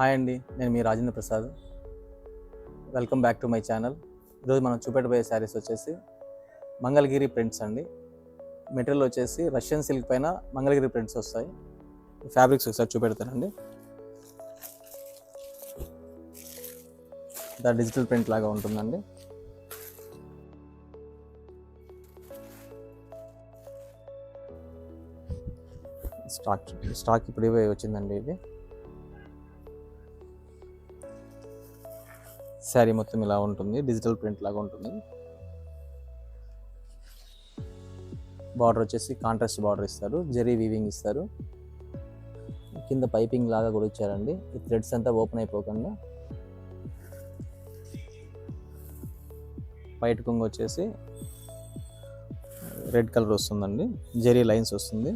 Hi అండి నేను మీ Rajendra Prasad. Welcome back to my channel ఈరోజు మనం చూపెట్టబోయే శారీస్ వచ్చేసి మంగళగిరి ప్రింట్స్ అండి. మెటీరియల్ వచ్చేసి రష్యన్ సిల్క్ పైన మంగళగిరి ప్రింట్స్ వస్తాయి. ఫ్యాబ్రిక్స్ ఒకసారి చూపెడతానండి. దా డిజిటల్ ప్రింట్ లాగా ఉంటుందండి. స్టాక్ స్టాక్ ఇప్పుడు ఇవే వచ్చిందండి ఇది. శారీ మొత్తం ఇలా ఉంటుంది డిజిటల్ ప్రింట్ లాగా ఉంటుంది. బార్డర్ వచ్చేసి కాంట్రాస్ట్ బార్డర్ ఇస్తారు జెరీ వీవింగ్ ఇస్తారు. కింద పైపింగ్ లాగా కూడా ఇచ్చారండి. ఈ థ్రెడ్స్ అంతా ఓపెన్ అయిపోకుండా వైట్ కొంగు వచ్చేసి రెడ్ కలర్ వస్తుందండి. జెరీ లైన్స్ వస్తుంది.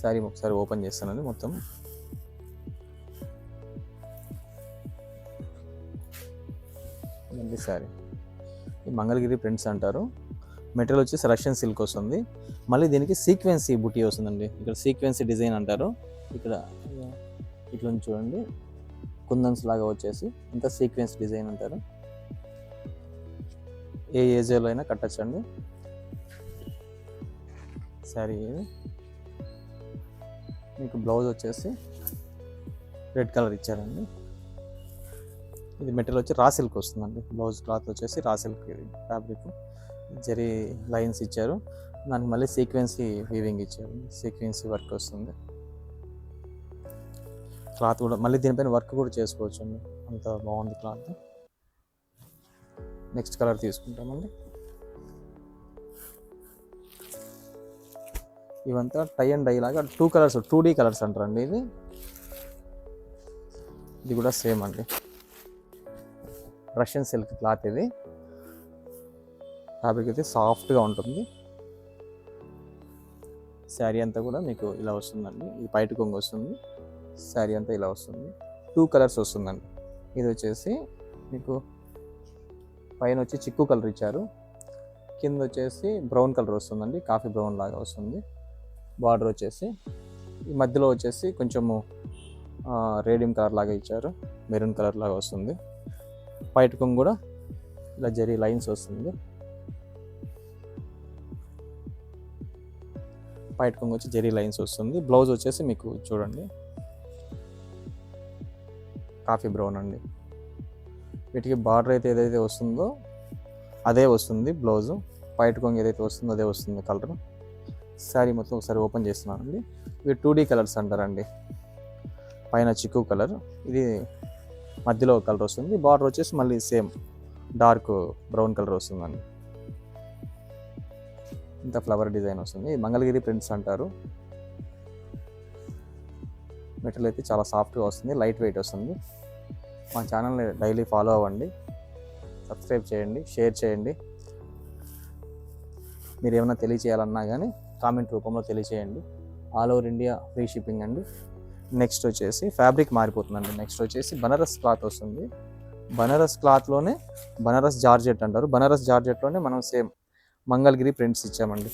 శారీ ఒకసారి ఓపెన్ చేస్తానండి మొత్తం. ఇదండి శారీ ఈ మంగళగిరి ప్రింట్స్ అంటారు. మెటీరియల్ వచ్చేసి రష్యన్ సిల్క్ వస్తుంది. మళ్ళీ దీనికి సీక్వెన్సీ బుటీ వస్తుందండి. ఇక్కడ సీక్వెన్సీ డిజైన్ అంటారు. ఇక్కడ ఇట్లా చూడండి. కుందన్స్ లాగా వచ్చేసి ఇంత సీక్వెన్స్ డిజైన్ అంటారు. ఏ ఏజ్లో అయినా కట్టచ్చండి. శారీ మీకు బ్లౌజ్ వచ్చేసి రెడ్ కలర్ ఇచ్చారండి. ఇది మెటీరియల్ వచ్చి రా సిల్క్ వస్తుందండి. బ్లౌజ్ క్లాత్ వచ్చేసి raw silk fabric. Zari lines ఇచ్చారు. దానికి మళ్ళీ సీక్వెన్సీ వీవింగ్ ఇచ్చారు. సీక్వెన్సీ వర్క్ వస్తుంది. క్లాత్ కూడా మళ్ళీ దీనిపైన వర్క్ కూడా చేసుకోవచ్చు అండి అంత బాగుంది క్లాత్. నెక్స్ట్ కలర్ తీసుకుంటామండి. ఇవంతా టై అండ్ డై లాగా two colours two D colours అంటారండి ఇది. ఇది కూడా సేమ్ అండి. రష్యన్ సిల్క్ క్లాత్ ఇది. ఫ్యాబ్రిక్ అయితే సాఫ్ట్గా ఉంటుంది. శారీ అంతా కూడా మీకు ఇలా వస్తుందండి. ఇది బయట కొంగు వస్తుంది. శారీ అంతా ఇలా వస్తుంది. టూ కలర్స్ వస్తుందండి. ఇది వచ్చేసి మీకు పైన వచ్చి చిక్కు కలర్ ఇచ్చారు. కింద వచ్చేసి బ్రౌన్ కలర్ వస్తుందండి. కాఫీ బ్రౌన్ లాగా వస్తుంది. బార్డర్ వచ్చేసి ఈ మధ్యలో వచ్చేసి కొంచెము రేడియం కలర్ లాగా ఇచ్చారు. మెరూన్ కలర్ లాగా వస్తుంది. పైటకం కూడా ఇలా జరీ లైన్స్ వస్తుంది. పైటకం వచ్చి జరీ లైన్స్ వస్తుంది. బ్లౌజ్ వచ్చేసి మీకు చూడండి. కాఫీ బ్రౌన్ అండి. వీటికి బార్డర్ అయితే ఏదైతే వస్తుందో అదే వస్తుంది బ్లౌజు. పైటకొంగ ఏదైతే వస్తుందో అదే వస్తుంది కలర్. శారీ మొత్తం ఒకసారి ఓపెన్ చేస్తున్నానండి. ఇవి టూ డీ కలర్స్ అంటారండి. పైన చిక్కు కలర్. ఇది మధ్యలో కలర్ వస్తుంది. బార్డర్ వచ్చేసి మళ్ళీ సేమ్ డార్క్ బ్రౌన్ కలర్ వస్తుందండి. ఇంత ఫ్లవర్ డిజైన్ వస్తుంది. మంగళగిరి ప్రింట్స్ అంటారు. మెటీరియల్ అయితే చాలా సాఫ్ట్గా వస్తుంది. లైట్ వెయిట్ వస్తుంది. మా ఛానల్ని డైలీ ఫాలో అవ్వండి. సబ్స్క్రైబ్ చేయండి. షేర్ చేయండి. మీరు ఏమైనా తెలియచేయాలన్నా కానీ కామెంట్ రూపంలో తెలియచేయండి. All over India free shipping అండి. నెక్స్ట్ వచ్చేసి ఫ్యాబ్రిక్ మారిపోతుందండి. నెక్స్ట్ వచ్చేసి బనారస్ క్లాత్ వస్తుంది. బనారస్ క్లాత్లోనే బనారస్ జార్జెట్ అంటారు. బనారస్ జార్జెట్లోనే మనం సేమ్ మంగళగిరి ప్రింట్స్ ఇచ్చామండి.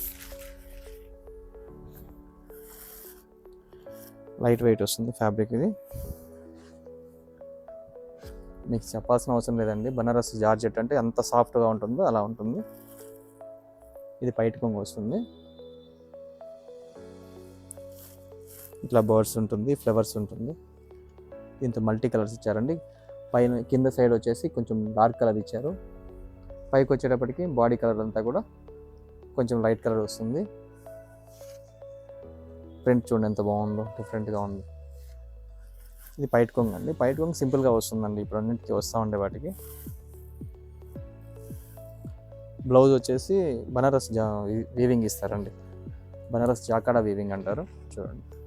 లైట్ వెయిట్ వస్తుంది ఫ్యాబ్రిక్ ఇది. మీకు చెప్పాల్సిన అవసరం లేదండి. బనారస్ జార్జెట్ అంటే ఎంత సాఫ్ట్గా ఉంటుందో అలా ఉంటుంది. ఇది బయట కొంగు వస్తుంది. ఇట్లా బర్డ్స్ ఉంటుంది ఫ్లవర్స్ ఉంటుంది. దీంతో మల్టీ కలర్స్ ఇచ్చారండి. పైన కింద సైడ్ వచ్చేసి కొంచెం డార్క్ కలర్ ఇచ్చారు. పైకి వచ్చేటప్పటికి బాడీ కలర్ అంతా కూడా కొంచెం లైట్ కలర్ వస్తుంది. ప్రింట్ చూడండి ఎంత బాగుందో డిఫరెంట్గా ఉంది. ఇది పైట్ కొంగ్ అండి. పైట్ కొంగ్ సింపుల్గా వస్తుందండి. ఇప్పుడు అన్నింటికి వస్తూ ఉండే వాటికి. బ్లౌజ్ వచ్చేసి బనారస్ జా వీవింగ్ ఇస్తారండి. బనారస్ జాకాడా వీవింగ్ అంటారు. చూడండి.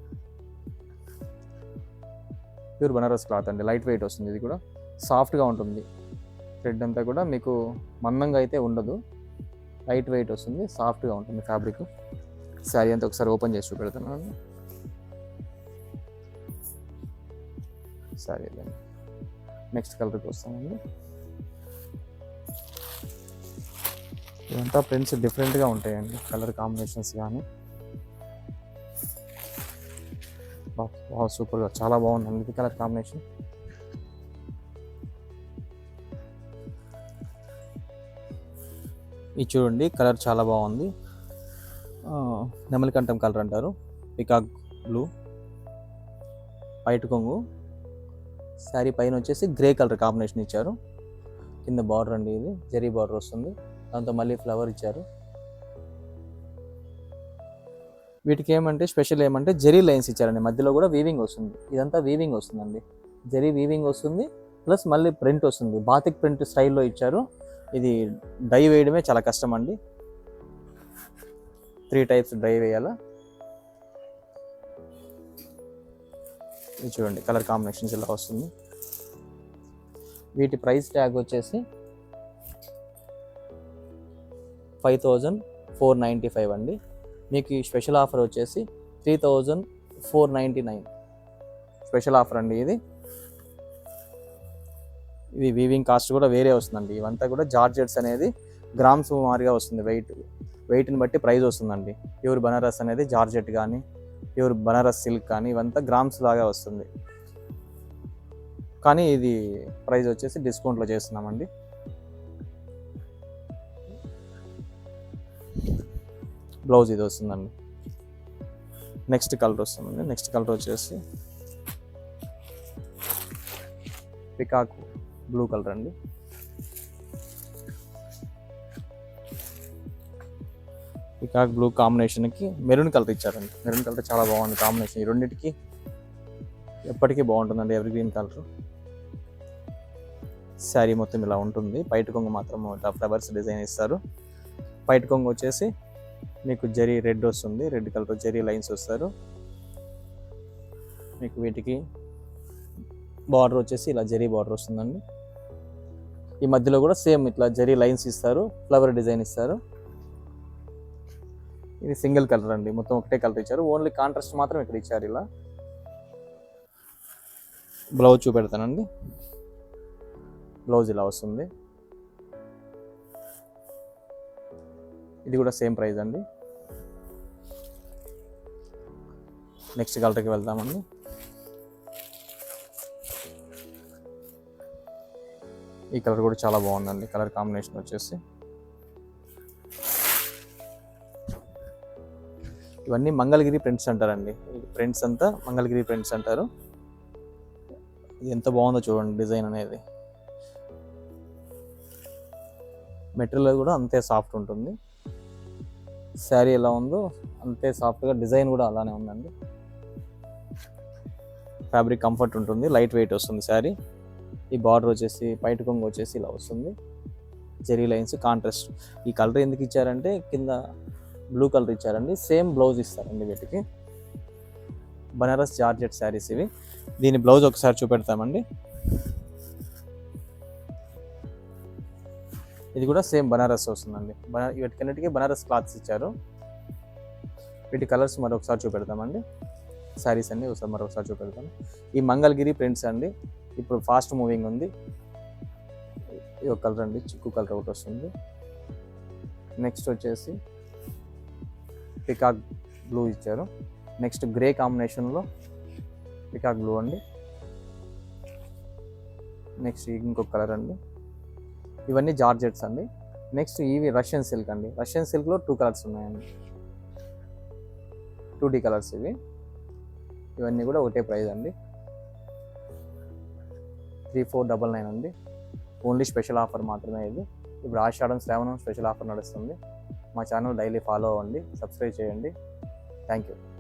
ప్యూర్ బనారస్ క్లాత్ అండి. లైట్ వెయిట్ వస్తుంది. ఇది కూడా సాఫ్ట్గా ఉంటుంది. థ్రెడ్ అంతా కూడా మీకు మందంగా అయితే ఉండదు. లైట్ వెయిట్ వస్తుంది. సాఫ్ట్గా ఉంటుంది ఫ్యాబ్రిక్. శారీ అంతా ఒకసారి ఓపెన్ చేసి చూపెడతాను. సరే నెక్స్ట్ కలర్కి వస్తామండి. ఇదంతా ప్రింట్స్ డిఫరెంట్గా ఉంటాయండి. కలర్ కాంబినేషన్స్ కానీ వావ్ సూపర్గా చాలా బాగుంది. ఇది కలర్ కాంబినేషన్. ఇది చూడండి కలర్ చాలా బాగుంది. నెమలికంఠం కలర్ అంటారు. Peacock blue. వైట్ కొంగు. శారీ పైన వచ్చేసి గ్రే కలర్ కాంబినేషన్ ఇచ్చారు. కింద బార్డర్ అండి ఇది. జరీ బార్డర్ వస్తుంది. దాంతో మళ్ళీ ఫ్లవర్ ఇచ్చారు. వీటికి ఏమంటే స్పెషల్ ఏమంటే జెరీ లైన్స్ ఇచ్చారండి. మధ్యలో కూడా వీవింగ్ వస్తుంది. ఇదంతా వీవింగ్ వస్తుందండి. జెరీ వీవింగ్ వస్తుంది ప్లస్ మళ్ళీ ప్రింట్ వస్తుంది. బాతిక్ ప్రింట్ స్టైల్లో ఇచ్చారు. ఇది డై వేయడమే చాలా కష్టం అండి త్రీ టైప్స్ డై వేయాలా. ఇది చూడండి కలర్ కాంబినేషన్స్ ఇలా వస్తుంది. వీటి ప్రైస్ ట్యాగ్ వచ్చేసి five thousand four ninety five అండి. మీకు ఈ స్పెషల్ ఆఫర్ వచ్చేసి three thousand four ninety nine. Special offer అండి ఇది. ఇది వీవింగ్ కాస్ట్ కూడా వేరే వస్తుందండి. ఇవంతా కూడా జార్జెట్స్ అనేది గ్రామ్స్ మారిగా వస్తుంది వెయిట్ వెయిట్ని బట్టి ప్రైస్ వస్తుందండి. ప్యూర్ బనారస్ అనేది జార్జెట్ కానీ ప్యూర్ బనారస్ సిల్క్ కానీ ఇవంతా గ్రామ్స్ లాగా వస్తుంది. కానీ ఇది ప్రైస్ వచ్చేసి డిస్కౌంట్లో చేస్తున్నామండి. బ్లౌజ్ ఇది వస్తుందండి. నెక్స్ట్ కలర్ వస్తుందండి. నెక్స్ట్ కలర్ వచ్చేసి పికాక్ బ్లూ కలర్ అండి. పికాక్ బ్లూ కాంబినేషన్కి మెరూన్ కలర్ ఇచ్చారండి. మెరూన్ కలర్ చాలా బాగుంది కాంబినేషన్ ఈ రెండింటికి ఎప్పటికీ బాగుంటుందండి ఎవరి గ్రీన్ కలర్ శారీ మొత్తం ఇలా ఉంటుంది. పైట కొంగు మాత్రం ఇట్లా ఫ్లవర్స్ డిజైన్ ఇస్తారు. పైట కొంగు వచ్చేసి మీకు జరీ రెడ్ వస్తుంది రెడ్ కలర్ జరీ లైన్స్ వస్తారు. మీకు వీటికి బార్డర్ వచ్చేసి ఇలా జరీ బార్డర్ వస్తుందండి. ఈ మధ్యలో కూడా సేమ్ ఇట్లా జరీ లైన్స్ ఇస్తారు ఫ్లవర్ డిజైన్ ఇస్తారు. ఇది సింగిల్ కలర్ అండి మొత్తం ఒకటే కలర్ ఇచ్చారు. ఓన్లీ కాంట్రాస్ట్ మాత్రం ఇక్కడ ఇచ్చారు ఇలా. బ్లౌజ్ చూపెడతానండి. బ్లౌజ్ ఇలా వస్తుంది. ఇది కూడా సేమ్ ప్రైస్ అండి. నెక్స్ట్ కలర్కి వెళ్దామండి. ఈ కలర్ కూడా చాలా బాగుందండి. కలర్ కాంబినేషన్ వచ్చేసి. ఇవన్నీ మంగళగిరి ప్రింట్స్ అంటారండి. ప్రింట్స్ అంతా మంగళగిరి ప్రింట్స్ అంటారు. ఇది ఎంత బాగుందో చూడండి డిజైన్ అనేది. మెటీరియల్ కూడా అంతే సాఫ్ట్ ఉంటుంది. శారీ ఎలా ఉందో అంతే సాఫ్ట్గా డిజైన్ కూడా అలానే ఉందండి. ఫ్యాబ్రిక్ కంఫర్ట్ ఉంటుంది లైట్ వెయిట్ వస్తుంది శారీ. ఈ బార్డర్ వచ్చేసి పైట కొంగు వచ్చేసి ఇలా వస్తుంది. Zari lines contrast. ఈ కలర్ ఎందుకు ఇచ్చారంటే కింద బ్లూ కలర్ ఇచ్చారండి. సేమ్ బ్లౌజ్ ఇస్తారండి వీటికి. బనారస్ జార్జెట్ శారీస్ ఇవి. దీని బ్లౌజ్ ఒకసారి చూపెడతామండి. ఇది కూడా సేమ్ బనారస్ వస్తుందండి బనా వీటికన్నిటికీ బనారస్ క్లాత్స్ ఇచ్చారు. వీటి కలర్స్ మరొకసారి చూపెడతామండి. శారీస్ అన్ని ఒకసారి మరొకసారి చూపెడతాను ఈ మంగళగిరి ప్రింట్స్ అండి. ఇప్పుడు ఫాస్ట్ మూవింగ్ ఉంది. ఇది ఒక కలర్ అండి చిక్కు కలర్ ఒకటి వస్తుంది. నెక్స్ట్ వచ్చేసి పికాక్ బ్లూ ఇచ్చారు. నెక్స్ట్ గ్రే కాంబినేషన్లో పికాక్ బ్లూ అండి. నెక్స్ట్ ఇంకొక కలర్ అండి. ఇవన్నీ జార్జెట్స్ అండి. నెక్స్ట్ ఇవి రష్యన్ సిల్క్ అండి. రష్యన్ సిల్క్లో టూ కలర్స్ ఉన్నాయండి. టూ డీ కలర్స్ ఇవి. ఇవన్నీ కూడా ఒకటే ప్రైస్ అండి. త్రీ ఫోర్ డబల్ నైన్ అండి. ఓన్లీ స్పెషల్ ఆఫర్ మాత్రమే ఇది. ఇప్పుడు ఆషాఢం శ్రావణం స్పెషల్ ఆఫర్ నడుస్తుంది. మా ఛానల్ డైలీ ఫాలో అవ్వండి. సబ్స్క్రైబ్ చేయండి. Thank you